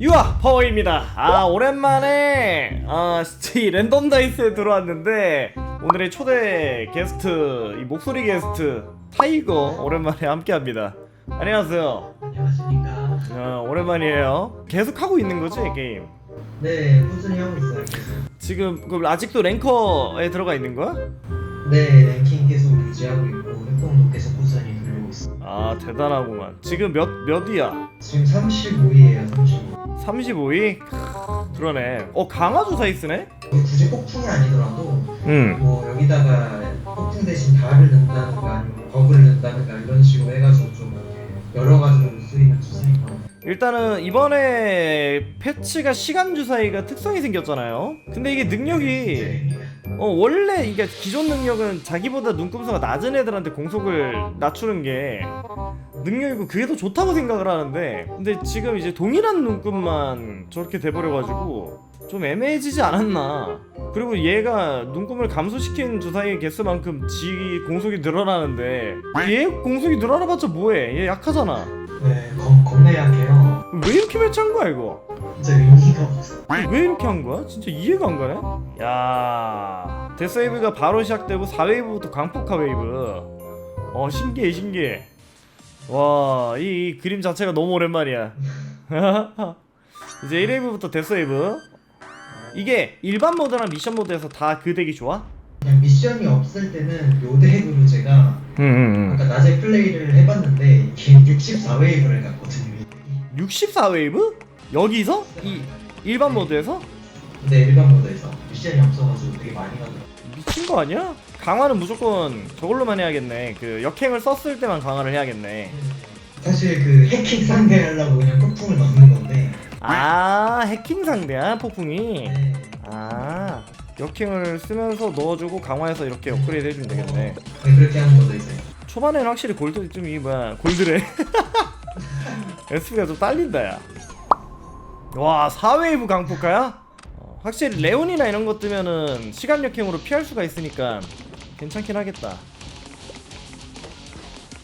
유아 파워입니다. 아 오랜만에 아 이 랜덤 다이스에 들어왔는데 오늘의 초대 게스트 이 목소리 게스트 타이거 오랜만에 함께합니다. 안녕하세요. 안녕하십니까. 어, 오랜만이에요. 계속 하고 있는 거지 게임? 네, 꾸준히 하고 있어요. 지금 그럼 아직도 랭커에 들어가 있는 거야? 네, 랭킹 계속 유지하고 있고 활동도 계속 꾸준히. 아 대단하구만. 지금 몇 몇이야? 지금 35위에요, 35위. 35위? 그러네. 어 강화 주사 있으네? 굳이 폭풍이 아니더라도 응. 뭐 여기다가 폭풍 대신 달을 넣는다든가 아니면 버그를 넣는다든가 이런 식으로 해가지고 좀 여러 가지로 쓰이는 주사니까 일단은 이번에 패치가 시간 주사위가 특성이 생겼잖아요. 근데 이게 능력이 어 원래 이게 기존 능력은 자기보다 눈금수가 낮은 애들한테 공속을 낮추는 게 능력이고 그게 더 좋다고 생각을 하는데 근데 지금 이제 동일한 눈금만 저렇게 돼버려가지고 좀 애매해지지 않았나. 그리고 얘가 눈금을 감소시킨 주사위의 개수만큼 지 공속이 늘어나는데 얘 공속이 늘어나봤자 뭐해? 얘 약하잖아. 네, 겁, 겁내 약해요. 왜 이렇게 매치한 거야 이거 진짜 의미가 없어. 왜 이렇게 한 거야? 진짜 이해가 안 가네? 야 데스웨이브가 바로 시작되고 4웨이브부터 광폭화 웨이브 어 신기해 신기해 와이 이 그림 자체가 너무 오랜만이야 이제 1웨이브부터 데스웨이브 이게 일반 모드랑 미션 모드에서 다 그 덱이 좋아? 그냥 미션이 없을 때는 요 덱으로 제가 응응응 아까 낮에 플레이를 해봤는데 이게 64웨이브를 갔거든요. 64웨이브? 여기서? 이 일반 모드에서? 근데 일반 모드에서 미션이 없어가지고 되게 많이 가더라고요. 미친 거 아니야? 강화는 무조건 저걸로만 해야겠네. 그 역행을 썼을 때만 강화를 해야겠네. 사실 그 해킹 상대하려고 그냥 폭풍을 넣는 건데 아 해킹 상대야 폭풍이. 네. 아 역행을 쓰면서 넣어주고 강화해서 이렇게 업그레이드 해주면 되겠네. 네, 그렇게 하는 거죠 이제 초반에는 확실히 골드 좀이 뭐야 골드래. SP가 좀 딸린다 야. 와 4웨이브 강폭가야? 어, 확실히 레온이나 이런 것 뜨면은 시간 역행으로 피할 수가 있으니까 괜찮긴 하겠다.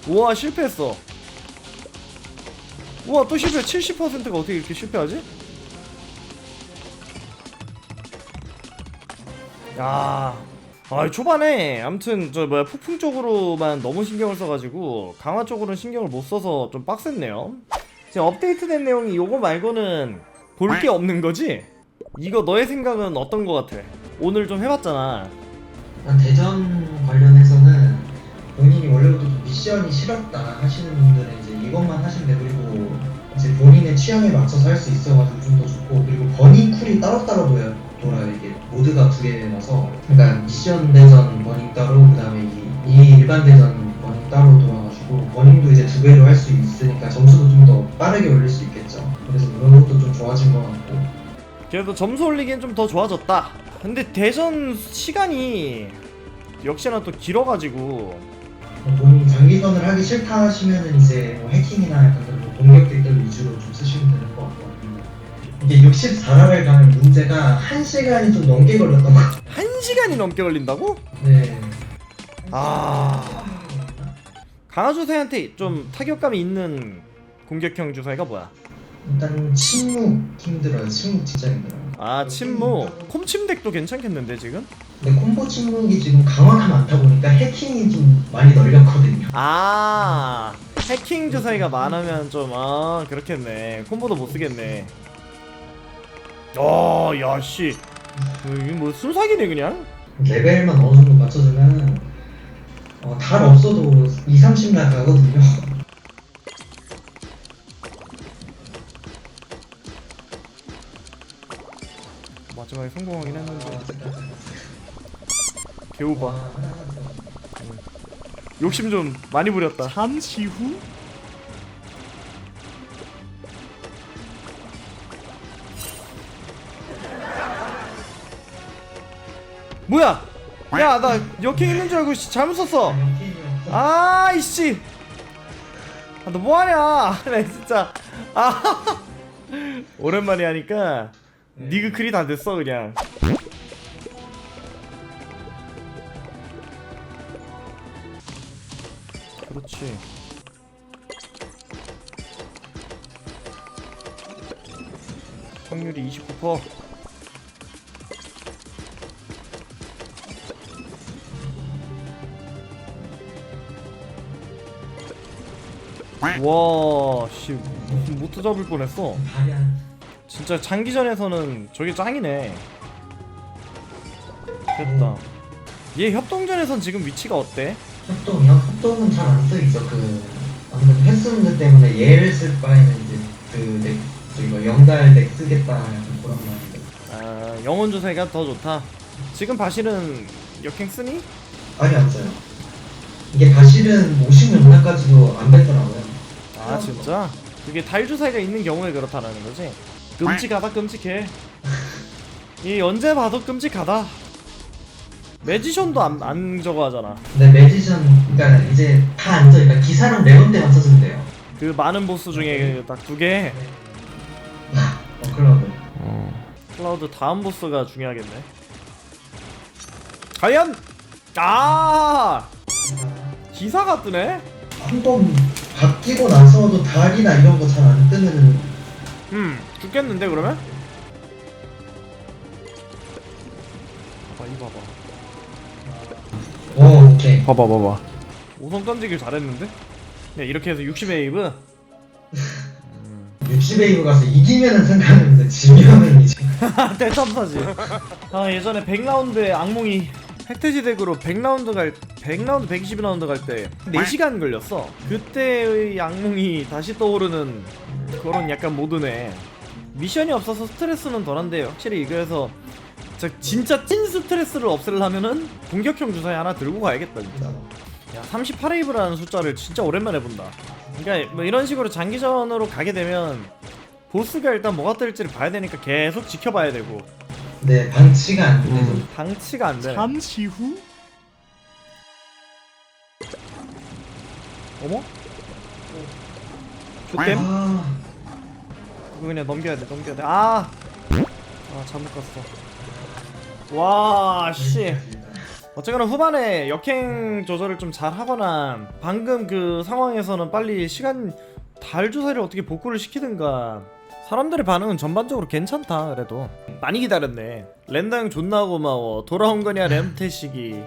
우와 실패했어. 우와 또 실패 70%가 어떻게 이렇게 실패하지? 야, 아 초반에 아무튼 저 뭐야 폭풍 쪽으로만 너무 신경을 써가지고 강화 쪽으로는 신경을 못 써서 좀 빡셌네요. 지금 업데이트된 내용이 요거 말고는 볼 게 없는 거지? 이거 너의 생각은 어떤 거 같아? 오늘 좀 해봤잖아. 일단 대전 관련해서는 본인이 원래부터 좀 미션이 싫었다 하시는 분들은 이제 이것만 하시면 되고 그리고 이제 본인의 취향에 맞춰서 할 수 있어가지고 좀 더 좋고 그리고 버닝 쿨이 따로따로 돌아요 돌아요 이게 모드가 두 개라서 그러니까 미션 대전 버닝 따로 그 다음에 이, 이 일반 대전 버닝 따로 돌아 가지고 버닝도 이제 두 배로 할 수 있으니까 점수도 좀 더 빠르게 올릴 수 있겠죠 그래서 그런 것도 좀 좋아진 것 같고 그래도 점수 올리기엔 좀 더 좋아졌다. 근데 대전 시간이 역시나 또 길어가지고 본인 장기전을 하기 싫다 하시면은 이제 뭐 해킹이나 약간 그런 뭐 공격 덱들 위주로 좀 쓰시면 되는 것 같고 이게 64라벨 가는 문제가 1시간이 좀 넘게 걸렸던 것 같아요 한 시간이 넘게 걸린다고? 네 아. 강화 주사위한테 좀 타격감이 있는 공격형 주사위가 뭐야? 일단 침묵 힘들어요. 침묵 진짜 힘들어요. 아 침묵. 콤침덱도 괜찮겠는데 지금? 근데 콤보 침묵이 지금 강화가 많다 보니까 해킹이 좀 많이 널렸거든요. 아 해킹 주사위가 많으면 좀 아 그렇겠네. 콤보도 못 쓰겠네. 어 야씨. 이게 뭐 순삭이네 그냥? 레벨만 어느 정도 맞춰주면 어, 달 없어도 2, 30날 가거든요. 마지막에 성공하긴 했는데. 아, 개우봐. 욕심 좀 많이 부렸다. 잠시 후? 뭐야 야 나 역행 있는 줄 알고 씨, 잘못 썼어. 아 이씨. 아, 너 뭐하냐? 나 진짜. 아 오랜만에 하니까 니그 크리 다 됐어 그냥. 그렇지. 확률이 29% 와, 씨, 못 잡을 뻔했어. 진짜 장기전에서는 저게 짱이네. 됐다. 얘 협동전에선 지금 위치가 어때? 협동이요? 협동은 잘 안 쓰이죠. 그 아무래도 횟수 문제 때문에 얘를 쓸 바에는 이제 그넥 저기 뭐 영달 넥 쓰겠다 약간 그런 마인드. 아, 영혼 주사위가 더 좋다. 지금 바실은 역행 쓰니? 아니 안 써요. 이게 바실은 50년 문화까지도 안 뺐더라고요. 아 진짜? 그게 달 주사위가 있는 경우에 그렇다라는 거지. 끔찍하다 끔찍해. 이 언제 봐도 끔찍하다. 매지션도 안, 안 저거 하잖아. 근데 매지션 그러니까 이제 다안 써. 그러니까 기사랑 레온 때만 써주면 돼요. 그 많은 보스 중에 딱 두 개. 어 클라우드. 클라우드 다음 보스가 중요하겠네. 과연 아 기사가 뜨네. 한번 바뀌고 나서도 달이나 이런 거 잘 안 뜨는 음 죽겠는데 그러면? 봐봐 이 봐봐. 오 오케이 봐봐 봐봐. 우선 던지길 잘했는데? 네 이렇게 해서 60웨이브 60웨이브 가서 이기면은 상관없는데 지면은 이제 대참사지. 아 예전에 100라운드에 악몽이 팩트지 덱으로 100라운드 갈 100라운드 120라운드 갈 때 4시간 걸렸어. 그때의 악몽이 다시 떠오르는 그런 약간 모드네. 미션이 없어서 스트레스는 덜한데 확실히 이거에서 저 진짜 찐 스트레스를 없애려면은 공격형 주사위 하나 들고 가야겠다 진짜. 야 38웨이브라는 숫자를 진짜 오랜만에 본다. 그러니까 뭐 이런 식으로 장기전으로 가게 되면 보스가 일단 뭐가 뜰지를 봐야 되니까 계속 지켜봐야 되고 네 방치가 안 돼서 방치가 안 되네. 잠시 후 어머? 좋댐? 아 이거 그냥 넘겨야 돼 넘겨야 돼. 아, 아 잘못 갔어. 와 씨. 어쨌거나 후반에 역행 조절을 좀 잘 하거나 방금 그 상황에서는 빨리 시간 달 주사를 어떻게 복구를 시키든가 사람들의 반응은 전반적으로 괜찮다 그래도. 많이 기다렸네. 랜다 형 존나 고마워. 돌아온 거냐 램태식이.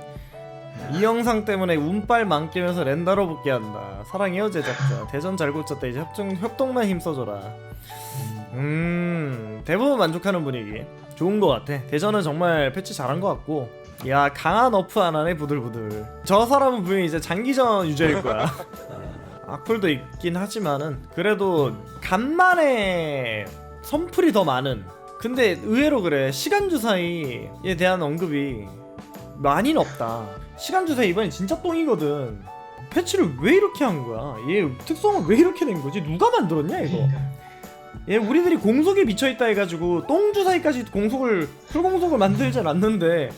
이 영상 때문에 운빨 망게면서 랜다로 복귀한다. 사랑해요 제작자. 대전 잘 고쳤다. 이제 협동, 협동만 힘써줘라. 음 대부분 만족하는 분위기. 좋은 것 같아. 대전은 정말 패치 잘한 것 같고. 야 강한 어프 하나네 부들부들. 저 사람은 분명히 이제 장기전 유저일 거야 악플도 있긴 하지만은 그래도 간만에 선풀이 더 많은. 근데 의외로 그래. 시간 주사위에 대한 언급이 많이는 없다. 시간 주사위 이번엔 진짜 똥이거든. 패치를 왜 이렇게 한 거야? 얘 특성은 왜 이렇게 된 거지? 누가 만들었냐 이거. 얘 우리들이 공속에 미쳐있다 해가지고 똥 주사위까지 공속을 풀공속을 만들진 않는데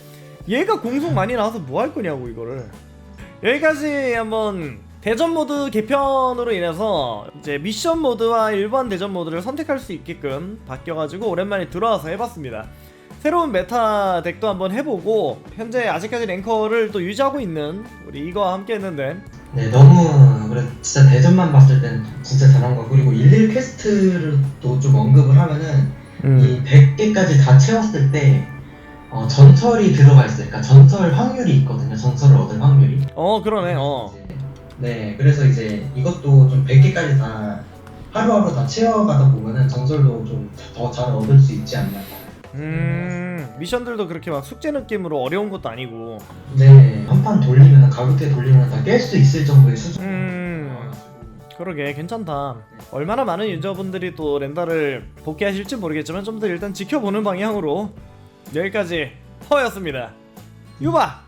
얘가 공속 많이 나와서 뭐 할 거냐고 이거를. 여기까지 한번 대전 모드 개편으로 인해서 이제 미션 모드와 일반 대전 모드를 선택할 수 있게끔 바뀌어가지고 오랜만에 들어와서 해봤습니다 새로운 메타 덱도 한번 해보고 현재 아직까지 랭커를 또 유지하고 있는 우리 이거와 함께 했는데 네 너무 그래 진짜 대전만 봤을 땐 진짜 잘한 거 그리고 11 퀘스트를 또 좀 언급을 하면은 이 100개까지 다 채웠을 때 어, 전설이 들어가 있어요. 그러니까 전설 확률이 있거든요. 전설을 얻을 확률이. 어 그러네 어 네, 그래서 이제 이것도 좀 100개까지 다 하루하루 다 채워가다 보면은 전설도 좀 더 잘 얻을 수 있지 않나. 음 미션들도 그렇게 막 숙제 느낌으로 어려운 것도 아니고 네, 한 판 돌리면은 가볍게 돌리면 다 깰 수 있을 정도의 수준. 음 그러게 괜찮다 얼마나 많은 유저분들이 또 렌달을 복귀하실지 모르겠지만 좀 더 일단 지켜보는 방향으로 여기까지 허였습니다 유바